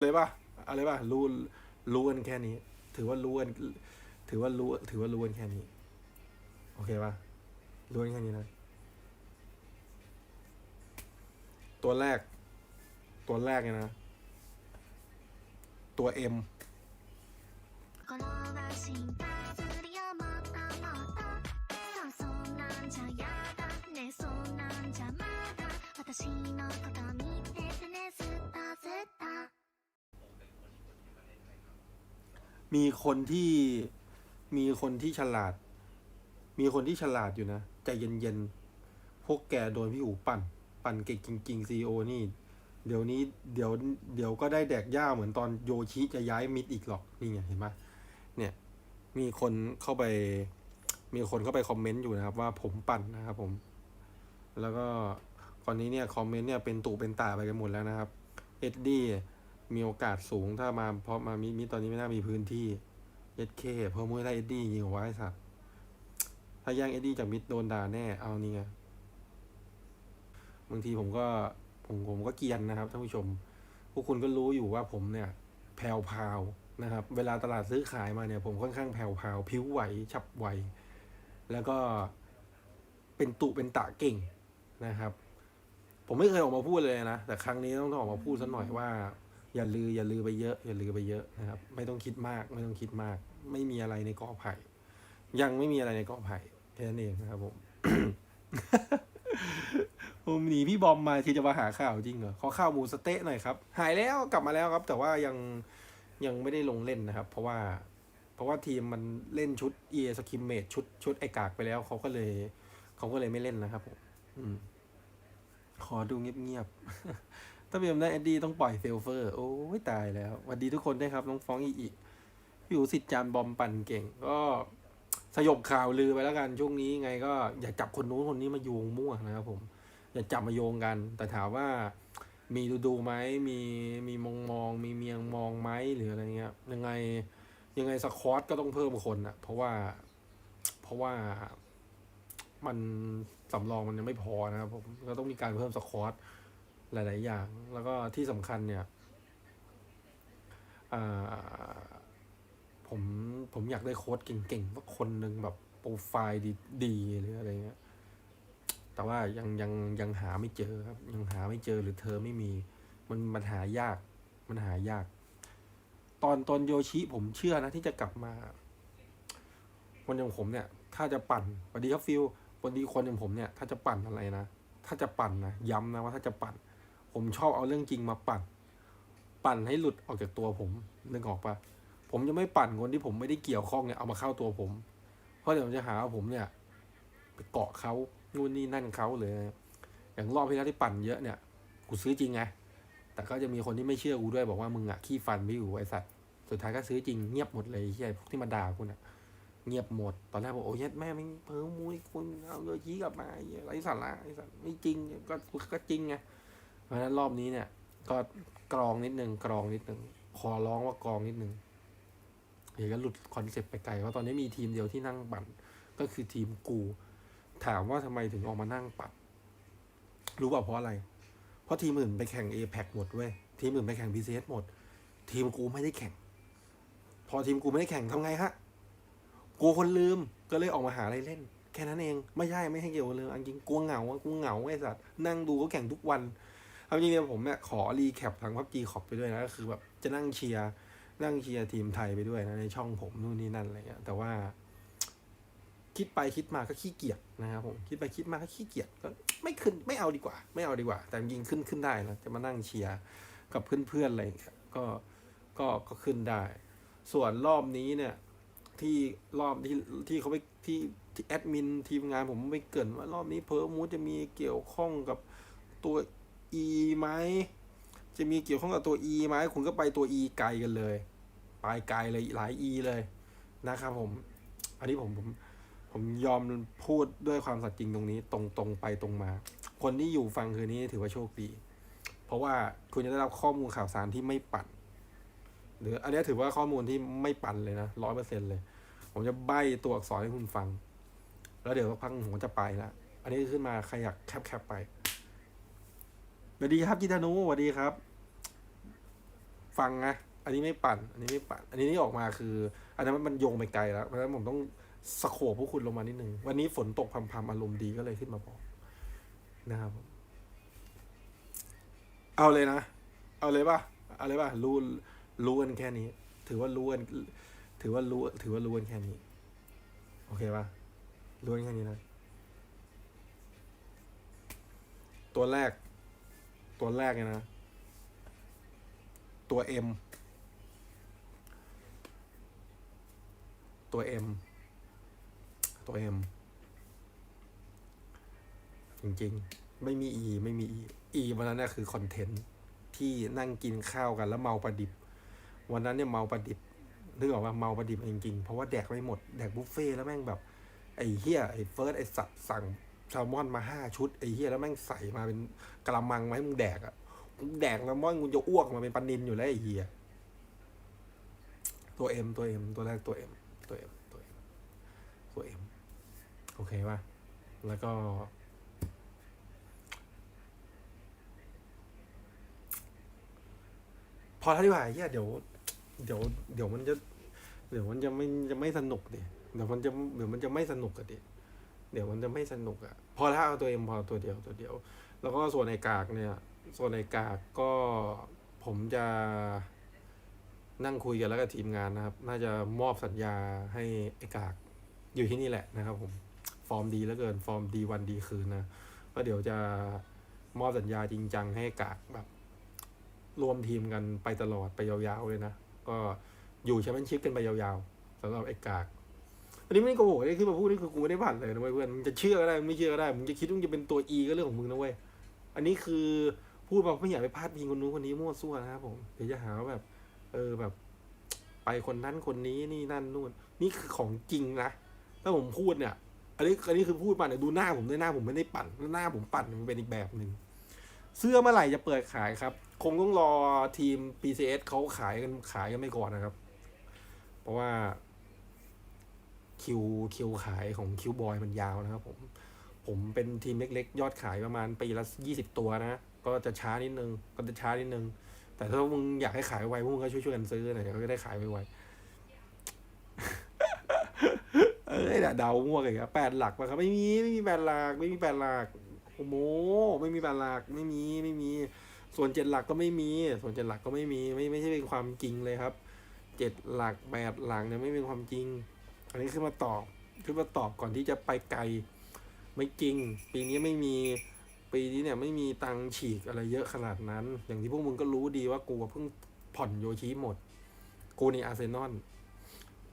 เลยป่ะอะไรป่ะรู้รู้กันแค่นี้ ถือว่ารู้กันถือว่ารู้ ถือว่ารู้กันแค่นี้ โอเคป่ะรู้กันแค่นี้นะ ตัวแรก ตัวแรกเนี่ยนะ ตัวเอ็ม 心が心配するよもっともっとそうそんなんじゃや มีคนที่มีคนที่ฉลาด มีคนที่ฉลาดอยู่นะใจเย็นๆ พวกแกโดนพี่อูปั่น ปั่นเก่งจริงๆซีโอนี่ เดี๋ยวนี้เดี๋ยวเดี๋ยวก็ได้แดกหญ้าเหมือนตอนโยชิจะย้ายมิดอีกหรอกนี่ไงเห็นไหมเนี่ย มีคนเข้าไป มีคนเข้าไปคอมเมนต์อยู่นะครับ ว่าผมปั่นนะครับผม แล้วก็ตอนนี้เนี่ยคอมเมนต์เนี่ยเป็นตู่เป็นตาไปกันหมดแล้วนะครับ เอ็ดดี้ มีโอกาสสูงถ้ามาเพราะมามิมิตอนนี้ไม่น่ามีพื้นที่เอ็ดเคเพราะมือได้เอ็ดดี้ยิงไว้สัตว์ถ้าแย่งเอ็ดดี้จากมิดโดนด่าแน่เอานี่ไงบางทีผมก็ผมผมก็เกียนนะครับท่านผู้ชม พวกคุณก็รู้อยู่ว่าผมเนี่ย แผ่วพาวนะครับ เวลาตลาดซื้อขายมาเนี่ย ผมค่อนข้างแผ่วพาวผิวไหวฉับไวแล้วก็เป็นตุเป็นตะเก่งนะครับ ผมไม่เคยออกมาพูดเลยนะ แต่ครั้งนี้ต้องออกมาพูดสักหน่อยว่า อย่าลืออย่าลือไปเยอะ อย่าลือไปเยอะนะครับ ไม่ต้องคิดมาก ไม่ต้องคิดมาก ไม่มีอะไรในกอไผ่ ยังไม่มีอะไรในกอไผ่แค่นั้นเองนะครับผมผมหนีพี่บอมมาที่จะมาหาข่าวจริงเหรอขอข่าวหมูสเต๊ะหน่อยครับ หายแล้วกลับมาแล้วครับ แต่ว่ายังยังไม่ได้ลงเล่นนะครับ เพราะว่า เพราะว่าทีมมันเล่นชุดเอสกิมเมดชุดชุดไอกากไปแล้วเขาก็เลยเขาก็เลยไม่เล่นนะครับผมอืมขอดูเงียบๆ ถ้าเป็นได้เอ็ดดี้ต้องปล่อยเซลเฟอร์ โอ้ยตายแล้วสวัสดีทุกคนด้วยครับ น้องฟ้องอีอีพี่อูสิทธิ์จานบอมปั่นเก่ง ก็สยบข่าวลือไปแล้วกันช่วงนี้ไงก็อย่าจับคนนู้นคนนี้มาโยงมั่วนะครับผม อย่าจับมาโยงกัน แต่ถามว่ามีดูดูไหมมีมีมองมอง มีเมียงมองไหมหรืออะไรเงี้ยยังไงยังไงสคอตก็ต้องเพิ่มคนอะเพราะว่า เพราะว่ามันสำรองมันยังไม่พอนะครับผมก็ต้องมีการเพิ่มสคอต หลาย ๆ อย่าง แล้วก็ที่สำคัญเนี่ยอ่าผมผมอยากได้โค้ดเก่งๆสักคนหนึ่งแบบโปรไฟล์ดีๆหรืออะไรเงี้ยแต่ว่ายังยังยังหาไม่เจอครับยังหาไม่เจอหรือเธอไม่มี มันมันหายากมันหายาก ตอนตอนโยชิผมเชื่อนะที่จะกลับมา คนอย่างผมเนี่ย ถ้าจะปั่นสวัสดีครับฟิลวันดีคนอย่างผมเนี่ย ถ้าจะปั่นอะไรนะ ถ้าจะปั่นนะ ย้ำนะว่าถ้าจะปั่น ผมชอบเอาเรื่องจริงมาปั่น ปั่นให้หลุดออกจากตัวผมนึกออกปะผมจะไม่ปั่นคนที่ผมไม่ได้เกี่ยวข้องเนี่ยเอามาเข้าตัวผม เพราะเดี๋ยวมันจะหาว่าผมเนี่ย ไปเกาะเขานู่นนี่นั่นเขาเลยอย่างรอบที่แล้วที่ปั่นเยอะเนี่ยกูซื้อจริงไงแต่ก็จะมีคนที่ไม่เชื่อกูด้วยบอกว่ามึงอะขี้ฟันพี่อยู่ไอสัตว์สุดท้ายก็ซื้อจริงเงียบหมดเลยที่ไอพวกที่มาด่าคุณอะเงียบหมด ตอนแรกบอกโอ้ยแม่ไม่เพิ่มมุ้ยคุณเอาโยชี้กลับมาไอ้เหี้ยไรสาระไอ้สัตว์ไม่จริงก็ก็จริงไง เพราะฉะนั้นรอบนี้เนี่ย ก็กรองนิดนึงกรองนิดนึงขอร้องว่ากรองนิดนึงเดี๋ยวก็หลุดคอนเซ็ปต์ไปไกลเพราะตอนนี้มีทีมเดียวที่นั่งปั่นก็คือทีมกู ถามว่าทำไมถึงออกมานั่งปัดรู้เปล่าเพราะอะไร เพราะทีมอื่นไปแข่ง a p e c หมดเว้ยทีมอื่นไปแข่ง PCS หมด ทีมกูไม่ได้แข่ง พอทีมกูไม่ได้แข่งทำไงฮะกูคนลืมก็เลยออกมาหาอะไรเล่น แค่นั้นเอง ไม่ใช่ไม่ให้เกี่ยวเรื่องอันจริงกูเหงากูเหงาไอ้สัตว์นั่งดูเขาแข่งทุกวัน เอาจริงๆผมเนี่ยขอรีแคปทางพับจีขอบไปด้วยนะก็คือแบบจะนั่งเชียร์นั่งเชียร์ทีมไทยไปด้วยนะในช่องผมนู่นนี่นั่นอะไรเงี้ยแต่ว่า คิดไปคิดมาก็ขี้เกียจนะครับผมคิดไปคิดมาก็ขี้เกียจก็ไม่ขึ้นไม่เอาดีกว่า ไม่เอาดีกว่า แต่จริงขึ้นขึ้นได้นะจะมานั่งเชียร์กับเพื่อนๆอะไรเงี้ยก็ก็ก็ขึ้นได้ ส่วนรอบนี้เนี่ย ที่รอบที่ที่เขาไปที่ที่แอดมินทีมงานผมไม่เกินว่ารอบนี้เพอร์มูจะมีเกี่ยวข้องกับตัว E ไหม จะมีเกี่ยวข้องกับตัว E ไหมคุณก็ไปตัว E ไกลกันเลย ไปไกลเลยหลาย E เลยนะครับผม อันนี้ผมผมผมยอมพูดด้วยความสัตย์จริงตรงนี้ ตรงตรงไปตรงมา คนที่อยู่ฟังคืนนี้ถือว่าโชคดี เพราะว่าคุณจะได้รับข้อมูลข่าวสารที่ไม่ปั่น หรืออันนี้ถือว่าข้อมูลที่ไม่ปั่นเลยนะร้อยเปอร์เซ็นเลย ผมจะใบ้ตัวอักษรให้คุณฟัง แล้วเดี๋ยวสักพักผมจะไปละอันนี้ขึ้นมาใครอยากแคปแคปไป สวัสดีครับจิตานุสวัสดีครับ ฟังนะอันนี้ไม่ปั่น อันนี้ไม่ปั่น อันนี้นี่ออกมาคือ อันนั้นมันโยงไปไกลแล้ว เพราะฉะนั้นผมต้องสโคบพวกคุณลงมานิดนึง วันนี้ฝนตกพรำๆอารมณ์ดีก็เลยขึ้นมาบอกนะครับ เอาเลยนะ เอาเลยป่ะ เอาเลยป่ะ รู้ รู้กันแค่นี้ ถือว่ารู้กัน ถือว่ารู้ ถือว่ารู้กันแค่นี้ โอเคป่ะ รู้กันแค่นี้นะ ตัวแรก ตัวแรกเนี่ยนะ ตัว M ตัว M ตัว M จริงๆ ไม่มี E ไม่มี E E วันนั้นเนี่ยคือคอนเทนต์ที่นั่งกินข้าวกันแล้วเมาประดิบ วันนั้นเนี่ยเมาประดิบนึกออกว่าเมาประดิบจริงๆ เพราะว่าแดกไม่หมด แดกบุฟเฟ่แล้วแม่งแบบ ไอ้เฮียไอ้เฟิร์สไอ้สัตว์สั่ง แซลมอนมาห้าชุดไอ้เฮียแล้วแม่งใส่มาเป็นกระมังมาให้มึงแดกอะมึงแดกแซลมอนมึงจะอ้วกมาเป็นปลานินอยู่แล้วไอ้เฮียตัวเอ็มตัวเอ็มตัวแรกตัวเอ็มตัวเอ็มตัวเอ็มตัวเอ็มโอเคป่ะแล้วก็ พอแล้วดีกว่าไอ้เฮียเดี๋ยว เดี๋ยว เดี๋ยวมันจะ เดี๋ยวมันจะไม่จะไม่สนุกดิเดี๋ยวมันจะเดี๋ยวมันจะไม่สนุกอะดิ เดี๋ยวมันจะไม่สนุกอะพอแล้วเอาตัวเอ็มพอตัวเดียวตัวเดียว แล้วก็ส่วนในกากเนี่ย ส่วนในกากก็ผมจะนั่งคุยกันแล้วกับทีมงานนะครับ น่าจะมอบสัญญาให้ไอกากอยู่ที่นี่แหละนะครับผม ฟอร์มดีแล้วเกิน ฟอร์มดีวันดีคืนนะ ก็เดี๋ยวจะมอบสัญญาจริงจังให้กากแบบ รวมทีมกันไปตลอดไปยาวๆเลยนะ ก็อยู่แชมเปี้ยนชิพกันไปยาวๆสำหรับไอกาก อันนี้ไม่ได้โกหกนี่คือมาพูดนี่คือกูไม่ได้ผ่านเลยนะเว้ยเพื่อนมึงจะเชื่อก็ได้มึงไม่เชื่อก็ได้มึงจะคิดว่ามึงจะเป็นตัว E ก็เรื่องของมึงนะเว้ยอันนี้คือพูดมาไม่อยากไปพาดพิงคนนู้นคนนี้มั่วซั่วนะครับผมเดี๋ยวจะหาว่าแบบ เออแบบ ไปคนนั้นคนนี้นี่นั่นนู่น นี่คือของจริงนะถ้าผมพูดเนี่ย อันนี้อันนี้คือพูดมาเนี่ยดูหน้าผมด้วยหน้าผมไม่ได้ปั่นหน้าผมปั่นมันเป็นอีกแบบหนึ่งเสื้อเมื่อไหร่จะเปิดขายครับ คงต้องรอทีม PCS เขาขายกันขายกันไม่ก่อนนะครับ เพราะว่า คิวคิวขายของคิวบอยมันยาวนะครับผม ผมเป็นทีมเล็กๆ ยอดขายประมาณปีละยี่สิบตัวนะ ก็จะช้านิดนึง ก็จะช้านิดนึง แต่ถ้ามึงอยากให้ขายไวพวกมึงก็ช่วยๆกันซื้อหน่อยก็จะได้ขายไวๆเอ้ยเดามั่วกันครับแปดหลักป่ะครับ ไม่มีไม่มีแปดหลัก ไม่มีแปดหลักโอ้โหไม่มีแปดหลักไม่มีไม่มี ส่วนเจ็ดหลักก็ไม่มี ส่วนเจ็ดหลักก็ไม่มี ไม่ไม่ใช่เป็นความจริงเลยครับเจ็ดหลักแปดหลักเนี่ยไม่เป็นความจริง นนี้ขึ้นมาตอบขึ้นมาตอบก่อนที่จะไปไกลไม่จริง ปีนี้ไม่มีปีนี้เนี่ยไม่มีตังฉีกอะไรเยอะขนาดนั้น อย่างที่พวกมึงก็รู้ดีว่ากูเพิ่งผ่อนโยชิหมด กูในอาร์เซนอล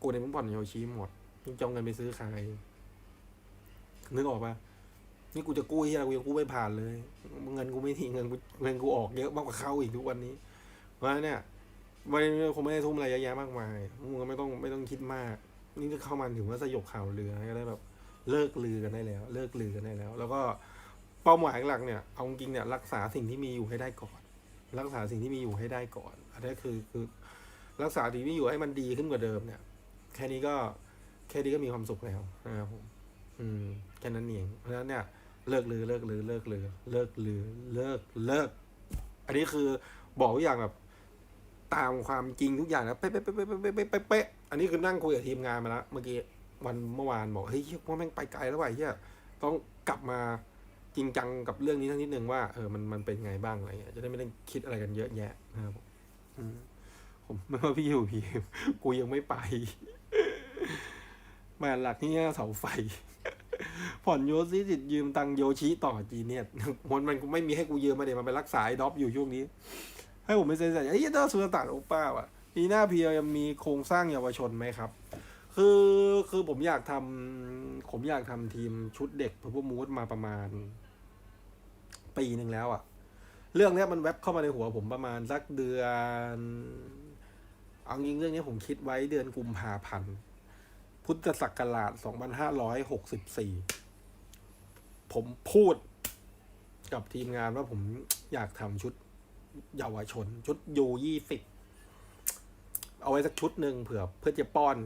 กูในเพิ่งผ่อนโยชิหมดมึงจองเงินไปซื้อใครนึกออกปะนี่กูจะกู้ที่อะไรกูยังกู้ไม่ผ่านเลย เงินกูไม่ทีเงินกูเงินกูออกเยอะมากกว่าเขาอีกทุกวันนี้เพราะฉะนั้นเนี่ยไม่คงไม่ได้ทุ่มอะไรเยอะแยะมากมายมึงก็ไม่ต้องไม่ต้องคิดมาก นี่จะเข้ามาถึงว่าสยบข่าวลือก็ได้แบบเลิกลือกันได้แล้ว เลิกลือกันได้แล้ว แล้วก็เป้าหมายหลักเนี่ยเอาจริงเนี่ยรักษาสิ่งที่มีอยู่ให้ได้ก่อน รักษาสิ่งที่มีอยู่ให้ได้ก่อน อันนี้คือคือ รักษาสิ่งที่อยู่ให้มันดีขึ้นกว่าเดิมเนี่ย แค่นี้ก็แค่นี้ก็มีความสุขแล้วนะครับผมอืมแค่นั้นเองเพราะฉะนั้นเนี่ยเลิกลือเลิกลือเลิกลือเลิกลือเลิกเลิก อันนี้คือบอกอย่างแบบตามความจริงทุกอย่างนะเป๊ะเป๊ะเป๊ะเป๊ะเป๊ะเป๊ะ อันนี้คือนั่งคุยกับทีมงานมาแล้วเมื่อกี้วันเมื่อวานบอกเฮ้ยเหี้ยว่าแม่งไปไกลแล้วว่ะเฮียต้องกลับมาจริงจังกับเรื่องนี้ทั้งนิดนึงว่าเออมันมันเป็นไงบ้างอะไรเงี้ยจะได้ไม่ต้องคิดอะไรกันเยอะแยะนะครับผมอืมผมไม่ว่าพี่อยู่พี่กูยังไม่ไปมาหลักนี่เสาไฟ ผ่อนโยซิสิทธิ์ยืมตังโยชิต่อจีเนียมันมันไม่มีให้กูยืมมาเดี๋ยวมันไปรักษาไอ้ด็อปอยู่ช่วงนี้ ให้ผมไปเซ็นสัญญาไอ้ยเดอร์สุลต่านโอป้าว่ะ ปีหน้าพียังมีโครงสร้างเยาวชนไหมครับ คือคือผมอยากทำผมอยากทำทีมชุดเด็กพ u ว p มูดมาประมาณ ปีหนึ่งแล้วอะเรื่องนี้มันแวบเข้ามาในหัวผมประมาณสักเดือนเอาจริงเรื่องนี้ผมคิดไว้เดือนกุมภาพันธ์พุทธศักราช 2564 ผมพูดกับทีมงานว่าผมอยากทำชุดเยาวชน ชุดยูยี่สิบ เอาไว้สักชุดหนึ่งเผื่อเพื่อจะป้อน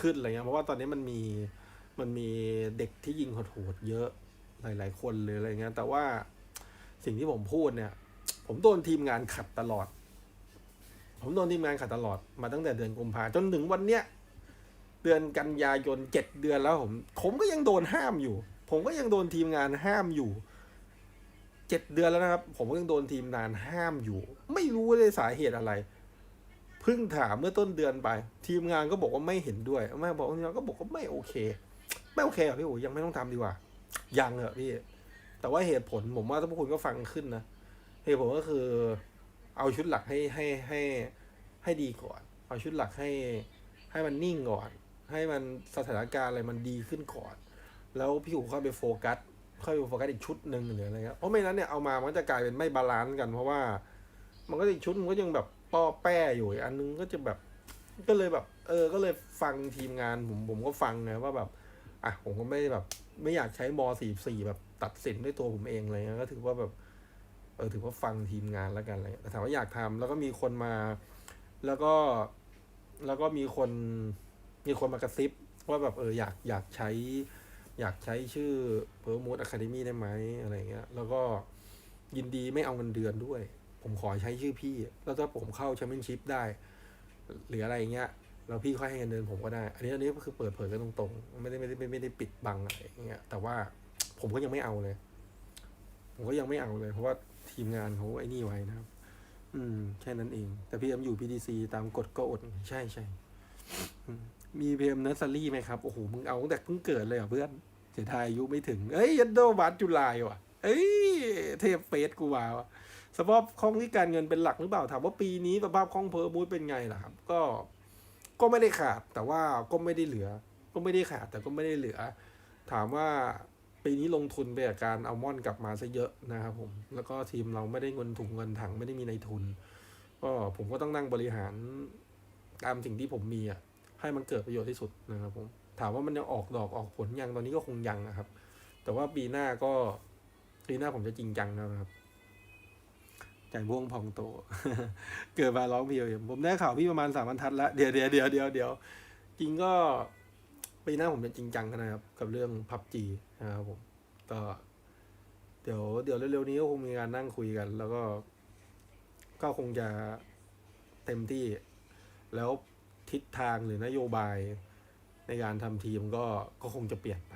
ขึ้นอะไรเงี้ยเพราะว่าตอนนี้มันมีมันมีเด็กที่ยิงโหดๆเยอะหลาย ๆ คนเลยอะไรเงี้ยแต่ว่าสิ่งที่ผมพูดเนี่ย ผมโดนทีมงานขัดตลอด ผมโดนทีมงานขัดตลอดมาตั้งแต่เดือนกุมภาจนถึงวันเนี้ยเดือนกันยายนเจ็ดเดือนแล้วผม ผมก็ยังโดนห้ามอยู่ ผมก็ยังโดนทีมงานห้ามอยู่เจ็ดเดือนแล้วนะครับ ผมก็ยังโดนทีมงานห้ามอยู่ ไม่รู้เลยสาเหตุอะไร เพิ่งถามเมื่อต้นเดือนไป ทีมงานก็บอกว่าไม่เห็นด้วยแม่บอกทีมงานก็บอกว่าไม่โอเค ไม่โอเคอะพี่โอ้ยังไม่ต้องทำดีกว่า ยังเหรอพี่ แต่ว่าเหตุผลผมว่าถ้าพวกคุณก็ฟังขึ้นนะเหตุผลก็คือ เอาชุดหลักให้ให้ให้ให้ดีก่อน เอาชุดหลักให้ให้มันนิ่งก่อน ให้มันสถานการณ์อะไรมันดีขึ้นก่อน แล้วพี่อู๋ค่อยไปโฟกัสค่อยไปโฟกัสอีกชุดหนึ่งหรืออะไรเงี้ยเพราะไม่นั้นเนี่ยเอามามันจะกลายเป็นไม่บาลานซ์กัน เพราะว่า มันก็อีกชุดมันก็ยังแบบ ป้อแป้อยู่อันนึงก็จะแบบ ก็เลยแบบ เออ ก็เลยฟังทีมงานผมผมก็ฟังไงว่าแบบ อะผมก็ไม่แบบ ไม่อยากใช้มสี่สี่แบบตัดสินด้วยตัวผมเองอะไรเงี้ยก็ถือว่าแบบ เออถือว่าฟังทีมงานแล้วกันอะไรเลยแต่ถามว่าอยากทำแล้วก็มีคนมา แล้วก็แล้วก็มีคนมีคนมากระซิบว่าแบบเอออยากอยากใช้ อยากใช้ชื่อเพอร์มูดอะคาเดมี่ได้ไหมอะไรเงี้ย แล้วก็ยินดีไม่เอาเงินเดือนด้วย ผมขอใช้ชื่อพี่ แล้วถ้าผมเข้าแชมเปี้ยนชิพได้ หรืออะไรเงี้ยแล้วพี่ค่อยให้เงินเดือนผมก็ได้ อันนี้อันนี้ก็คือเปิดเผยกันตรงๆ ไม่ได้ไม่ได้ไม่ได้ไม่ได้ปิดบังอะไรเงี้ย แต่ว่าผมก็ยังไม่เอาเลย ผมก็ยังไม่เอาเลย เพราะว่าทีมงานเขาไอ้นี่ไว้นะครับ อืม แค่นั้นเอง แต่พีเอ็มอยู่ PDC ตามกฎก็อด ใช่ใช่ มีพีเอ็มเนอร์ซรี่ไหมครับ โอ้โห มึงเอาตั้งแต่เพิ่งเกิดเลยเหรอเพื่อน เสียดายอายุไม่ถึง เอ้ยยันโดบัตจุลายว่ะ เอ้ย เทพเฟสกูมาว่ะ สภาพคล่องที่การเงินเป็นหลักหรือเปล่าถามว่าปีนี้สภาพคล่องเพอร์มูดเป็นไงล่ะครับ ก็ก็ไม่ได้ขาดแต่ว่าก็ไม่ได้เหลือ ก็ไม่ได้ขาดแต่ก็ไม่ได้เหลือ ถามว่าปีนี้ลงทุนไปกับการเอาม่อนกลับมาซะเยอะนะครับผมแล้วก็ทีมเราไม่ได้เงินถุงเงินถังไม่ได้มีในทุน ก็ผมก็ต้องนั่งบริหารตามสิ่งที่ผมมีอะให้มันเกิดประโยชน์ที่สุดนะครับผมถามว่ามันยังออกดอกออกผลยังตอนนี้ก็คงยังนะครับ แต่ว่าปีหน้าก็ปีหน้าผมจะจริงจังนะครับ ใจม่วงพองโต เกิดมาร้องเพลงผมได้ข่าวพี่ประมาณสามบรรทัดแล้วเดี๋ยวเดี๋ยวเดี๋ยวเดี๋ยวเดี๋ยวจริงก็ปีหน้าผมจะจริงจังนะครับ กับเรื่องพับจีนะครับผมก็เดี๋ยวเดี๋ยวเร็วๆนี้ก็คงมีการนั่งคุยกัน แล้วก็ ก็คงจะเต็มที่ แล้วทิศทางหรือนโยบายในการทำทีมก็ก็คงจะเปลี่ยนไป